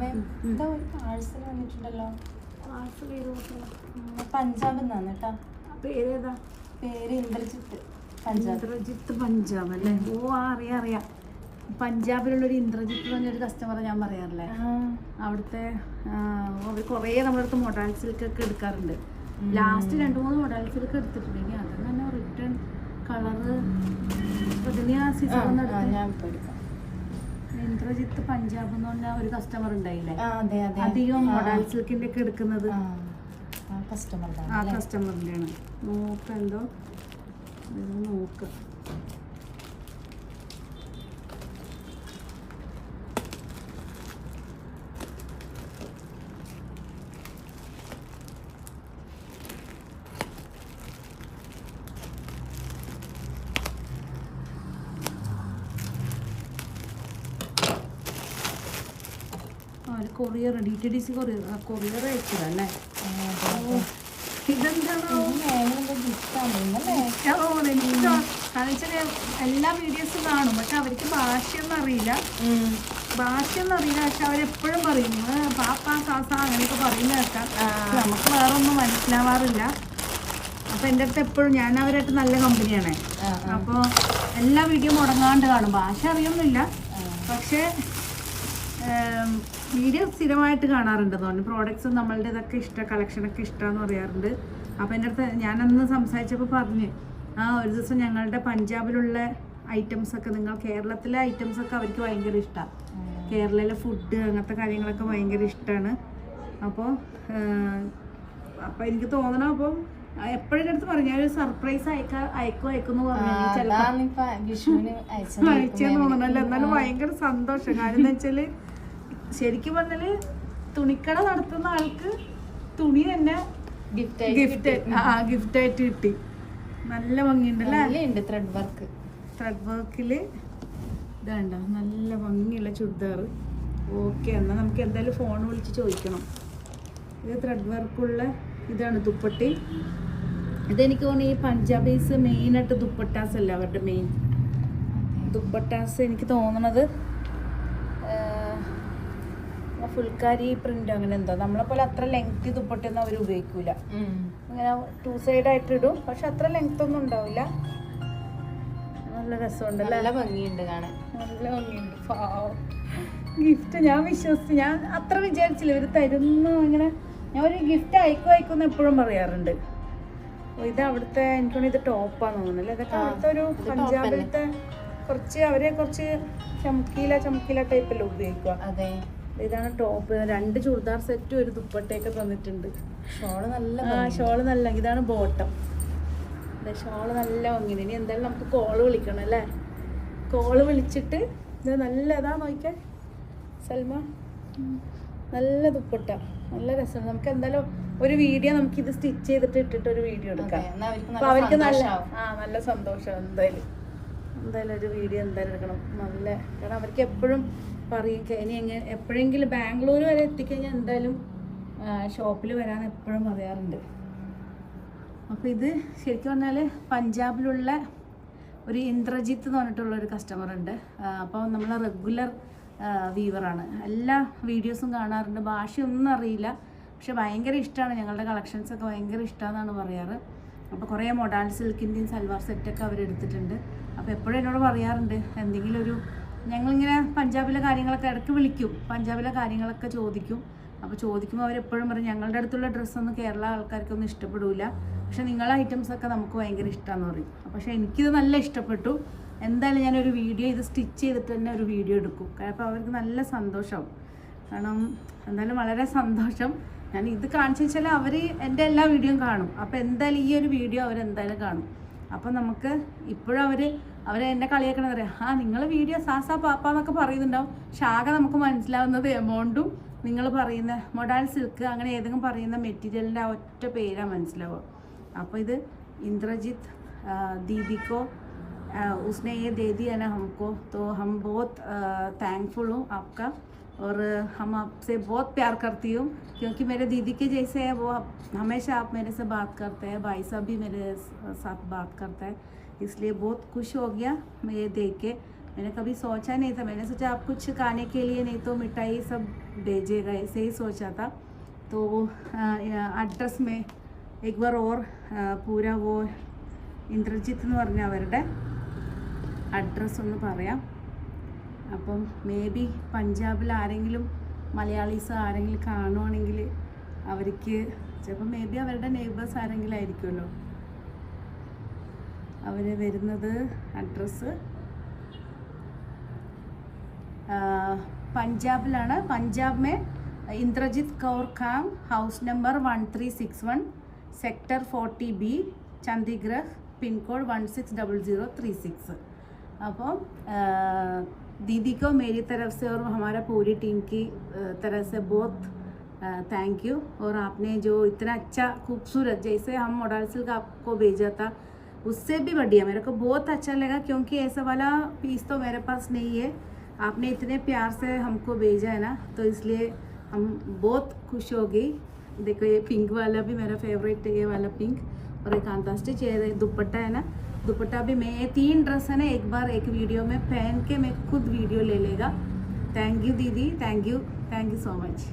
Parcel വന്നിട്ടുണ്ടല്ലോ. Parcel ചെയ്ത് നോക്കണം ഉം, പഞ്ചാബിൽ നിന്നാണ് കേട്ടോ. പേരേതാ? പേര് ഇന്ദ്രജിത്ത് പഞ്ചാബ്. ഇന്ദ്രജിത്ത് പഞ്ചാബ് അല്ലേ? ഓ ആ, അറിയാം. പഞ്ചാബിലുള്ള ഒരു ഇന്ദ്രജിത്ത് പറഞ്ഞൊരു കസ്റ്റമറെ ഞാൻ പറയാറില്ലേ? അവിടുത്തെ അവർ കുറേ നമ്മുടെ അടുത്ത് മൊഡാൽ സിൽക്കൊക്കെ എടുക്കാറുണ്ട്. ലാസ്റ്റ് രണ്ട് മൂന്ന് മൊഡാൽ സിൽക്ക് എടുത്തിട്ടുണ്ടെങ്കിൽ അത് തന്നെ റിട്ടേൺ കളറ് സീസൺ ഞാൻ എടുക്കാം. ഇന്ദ്രജിത്ത് പഞ്ചാബ് എന്ന് പറഞ്ഞ ഒരു കസ്റ്റമർ ഉണ്ടായില്ലേ? അധികം മോഡൽ സിൽക്കിന്റെ ഒക്കെ എടുക്കുന്നത്. കസ്റ്റമറിന്റെ ആണ് നോക്ക എന്തോ. Courier D T D C courier courier അയച്ചതല്ലേ? ഇതെന്താണോ? എല്ലാ വീഡിയോസും കാണും പക്ഷെ അവർക്ക് ഭാഷയൊന്നും അറിയില്ല. ഭാഷയൊന്നും അറിയില്ല പക്ഷെ അവരെപ്പോഴും പറയും. "ഏ, പാപ്പ സാസ അങ്ങനെയൊക്കെ പറയുന്ന കേൾക്കാം നമുക്ക് വേറെ ഒന്നും മനസ്സിലാവാറില്ല. അപ്പൊ എന്റെ അടുത്ത് എപ്പോഴും ഞാൻ അവരായിട്ട് നല്ല കമ്പനിയാണ്. അപ്പോൾ എല്ലാ വീഡിയോ മുടങ്ങാണ്ട് കാണും. ഭാഷ അറിയൊന്നുമില്ല. പക്ഷേ വീഡിയോ സ്ഥിരമായിട്ട് കാണാറുണ്ട്. തോന്നുന്നു പ്രോഡക്ട്സ് നമ്മളുടെ ഇതൊക്കെ ഇഷ്ടം കളക്ഷനൊക്കെ ഇഷ്ടമാണെന്ന് പറയാറുണ്ട്. അപ്പോൾ എന്റെ അടുത്ത് ഞാനന്ന് സംസാരിച്ചപ്പോൾ പറഞ്ഞ് ആ ഒരു ദിവസം ഞങ്ങളുടെ പഞ്ചാബിലുള്ള ഐറ്റംസ് ഒക്കെ നിങ്ങൾ കേരളത്തിലെ ഐറ്റംസ് ഒക്കെ അവർക്ക് ഭയങ്കര ഇഷ്ടമാണ് കേരളയിലെ ഫുഡ് അങ്ങനത്തെ കാര്യങ്ങളൊക്കെ ഭയങ്കര ഇഷ്ടമാണ് അപ്പോൾ അപ്പോൾ എനിക്ക് തോന്നണം അപ്പം എപ്പോഴും അടുത്ത് പറഞ്ഞു സർപ്രൈസ് അയക്കാ അയക്കോ അയക്കുന്നു അയച്ചെന്ന് തോന്നണല്ലോ? എന്നാലും ഭയങ്കര സന്തോഷം. കാരണം എന്താ വെച്ചാൽ ശരിക്കും പറഞ്ഞാൽ തുണിക്കട നടത്തുന്ന ആൾക്ക് തുണി തന്നെ ഗിഫ്റ്റ് ഗിഫ്റ്റ് ആ ഗിഫ്റ്റ് ആയിട്ട് കിട്ടി. നല്ല ഭംഗിയുണ്ടല്ലേ? ത്രെഡ് വർക്ക് ത്രെഡ് വർക്കിൽ ഇതാണ്ട നല്ല ഭംഗിയുള്ള ചുരിദാർ ഓക്കെ എന്നാൽ നമുക്ക് എന്തായാലും ഫോൺ വിളിച്ച് ചോദിക്കണം. ഇത് ത്രെഡ് വർക്കുള്ള ഇതാണ് ദുപ്പട്ടി. ഇതെനിക്ക് തോന്നുന്നു ഈ പഞ്ചാബീസ് മെയിനായിട്ട് ദുപ്പട്ടാസ് അല്ല അവരുടെ മെയിൻ ദുപ്പട്ടാസ് എനിക്ക് തോന്നണത് ഫുൾക്കാരി പ്രിന്റ് അങ്ങനെ എന്തോ. നമ്മളെ പോലെ അത്ര ലെങ്ത് ദുപ്പട്ടൊന്നും അവർ ഉപയോഗിക്കൂല. അങ്ങനെ ടു സൈഡ് ആയിട്ട് ഇടും. പക്ഷെ അത്ര ലെങ്ത് ഒന്നും ഉണ്ടാവില്ല. നല്ല രസമുണ്ട് നല്ല ഭംഗിയുണ്ട് കാണാൻ. നല്ല ഭംഗിയുണ്ട്. ഗിഫ്റ്റ് ഞാൻ വിശ്വസിച്ച് ഞാൻ അത്ര വിചാരിച്ചില്ല. ഇവർ തരുന്നു ഇങ്ങനെ ഞാൻ ഒരു ഗിഫ്റ്റ് അയക്കും അയക്കും എപ്പോഴും പറയാറുണ്ട്. ഇത് അവിടുത്തെ എനിക്ക് ഇത് ടോപ്പാന്ന് തോന്നുന്നു. ഇതൊക്കെ അവിടുത്തെ ഒരു പഞ്ചാബിലത്തെ കുറച്ച് അവരെ കുറച്ച് ചമക്കീല ചമക്കീല ടൈപ്പല്ലേ ഉപയോഗിക്കുക. അതെ. ഇതാണ് ടോപ്പ് രണ്ട് ചുരിദാർ സെറ്റും ഒരു ദുപ്പട്ടയൊക്കെ തന്നിട്ടുണ്ട്. ഷോൾ നല്ല ആ ഷോൾ നല്ല ഇതാണ് ബോട്ടം ഷോൾ നല്ല ഭംഗിന് ഇനി എന്തായാലും നമുക്ക് കോൾ വിളിക്കണം അല്ലേ? കോൾ വിളിച്ചിട്ട് ഇത് നല്ല ഇതാ നോക്കിയാൽ സൽമ. നല്ല ദുപ്പട്ട. നല്ല രസമാണ് നമുക്ക് എന്തായാലും ഒരു വീഡിയോ നമുക്ക് ഇത് സ്റ്റിച്ച് ചെയ്തിട്ട് ഇട്ടിട്ട് ഒരു വീഡിയോ എടുക്കാം. അവർക്ക് അപ്പൊ നല്ല അവർക്ക് നല്ല ആ നല്ല സന്തോഷം എന്തായാലും. എന്തായാലും ഒരു വീഡിയോ എന്തായാലും എടുക്കണം. നല്ല കാരണം അവർക്ക് എപ്പോഴും പറയും "ക- ഇനി എങ്ങനെ എപ്പോഴെങ്കിലും ബാംഗ്ലൂർ വരെ എത്തിക്കഴിഞ്ഞാൽ എന്തായാലും ഷോപ്പിൽ വരാൻ എപ്പോഴും പറയാറുണ്ട്. അപ്പോൾ ഇത് ശരിക്കും പറഞ്ഞാൽ പഞ്ചാബിലുള്ള ഒരു ഇന്ദ്രജിത്ത് എന്ന് പറഞ്ഞിട്ടുള്ള ഒരു കസ്റ്റമർ ഉണ്ട്. അപ്പോൾ നമ്മൾ റെഗുലർ വീവറാണ് എല്ലാ വീഡിയോസും കാണാറുണ്ട്. ഭാഷയൊന്നും അറിയില്ല. പക്ഷെ ഭയങ്കര ഇഷ്ടമാണ് ഞങ്ങളുടെ കളക്ഷൻസ് ഒക്കെ ഭയങ്കര ഇഷ്ടമാണെന്നാണ് പറയാറ്. അപ്പോൾ കുറേ മൊഡാൾ സിൽക്കിന്റെയും സൽവാർ സെറ്റൊക്കെ അവരെടുത്തിട്ടുണ്ട് അപ്പോൾ എപ്പോഴും എന്നോട് പറയാറുണ്ട് എന്തെങ്കിലും ഒരു ഞങ്ങളിങ്ങനെ പഞ്ചാബിലെ കാര്യങ്ങളൊക്കെ ഇടയ്ക്ക് വിളിക്കും. പഞ്ചാബിലെ കാര്യങ്ങളൊക്കെ ചോദിക്കും. അപ്പോൾ ചോദിക്കുമ്പോൾ അവരെപ്പോഴും പറയും ഞങ്ങളുടെ അടുത്തുള്ള ഡ്രസ്സൊന്നും കേരള ആൾക്കാർക്കൊന്നും ഇഷ്ടപ്പെടില്ല പക്ഷെ നിങ്ങളെ ഐറ്റംസൊക്കെ നമുക്ക് ഭയങ്കര ഇഷ്ടമാണെന്ന് പറയും. പക്ഷേ എനിക്കിത് നല്ല ഇഷ്ടപ്പെട്ടു. എന്തായാലും ഞാനൊരു വീഡിയോ ഇത് സ്റ്റിച്ച് ചെയ്തിട്ട് തന്നെ ഒരു വീഡിയോ എടുക്കും. അപ്പോൾ അവർക്ക് നല്ല സന്തോഷമാവും കാരണം എന്തായാലും വളരെ സന്തോഷം. ഞാൻ ഇത് കാണിച്ചു വെച്ചാൽ അവർ എന്റെ എല്ലാ വീഡിയോയും കാണും. അപ്പോൾ എന്തായാലും ഈ ഒരു വീഡിയോ അവരെന്തായാലും കാണും. അപ്പോൾ നമുക്ക് ഇപ്പോഴും അവർ അവരെ എന്നെ കളിയാക്കണമെന്ന് പറയാം ആ നിങ്ങൾ വീഡിയോ സാസാ പാപ്പ എന്നൊക്കെ പറയുന്നുണ്ടാവും. പക്ഷെ ആകെ നമുക്ക് മനസ്സിലാവുന്നത് എമൗണ്ടും നിങ്ങൾ പറയുന്ന മൊഡാൽ സിൽക്ക് അങ്ങനെ ഏതെങ്കിലും പറയുന്ന മെറ്റീരിയലിന്റെ ഒറ്റ പേരാണ് മനസ്സിലാവുക. അപ്പോൾ ഇത് ഇന്ദ്രജിത്ത് ദീപികോ उसने ये दे दिया ना हमको तो हम बहुत थैंकफुल हूँ आपका और हम आपसे बहुत प्यार करती हूँ क्योंकि मेरे दीदी के जैसे है वो आप- हमेशा आप मेरे से बात करते हैं भाई साहब भी मेरे स- साथ बात करता है इसलिए बहुत खुश हो गया मैं ये देख के मैंने कभी सोचा नहीं था मैंने सोचा आप कुछ खाने के लिए नहीं तो मिठाई सब भेजेगा ऐसे ही सोचा था तो एड्रेस में एक बार और आ, पूरा वो ഇന്ദ്രജിത്ത് എന്ന് പറഞ്ഞ അവരുടെ അഡ്രസ്സ് ഒന്ന് പറയാം. അപ്പം മേ ബി പഞ്ചാബിൽ ആരെങ്കിലും മലയാളീസ് ആരെങ്കിലും കാണുവാണെങ്കിൽ അവർക്ക് ചിലപ്പോൾ മേ ബി അവരുടെ നെയ്ബേഴ്സ് ആരെങ്കിലും ആയിരിക്കുമല്ലോ. അവർ വരുന്നത് അഡ്രസ്സ് പഞ്ചാബിലാണ്. Punjab may Inderjit Kaur Khang house number one three six one sector forty B Chandigarh pin code one six double zero three six അപ്പോൾ दीदी को मेरी तरफ से और हमारा पूरी टीम की अ, तरफ से बहुत थैंक यू और आपने जो इतना अच्छा खूबसूरत जैसे हम मॉडल सिल्क आपको भेजा था उससे भी बढ़िया मेरे को बहुत अच्छा लगा क्योंकि ऐसा वाला पीस तो मेरे पास नहीं है आपने इतने प्यार से हमको भेजा है ना तो इसलिए हम बहुत खुश हो गई देखो ये पिंक वाला भी मेरा फेवरेट है ये वाला पिंक और एक कांतास्टिच ये दुपट्टा है ना दुपट्टा भी मैं ये तीन ड्रेस है ना एक बार एक वीडियो में पहन के मैं खुद वीडियो ले लेगा थैंक यू दीदी thank you thank you so much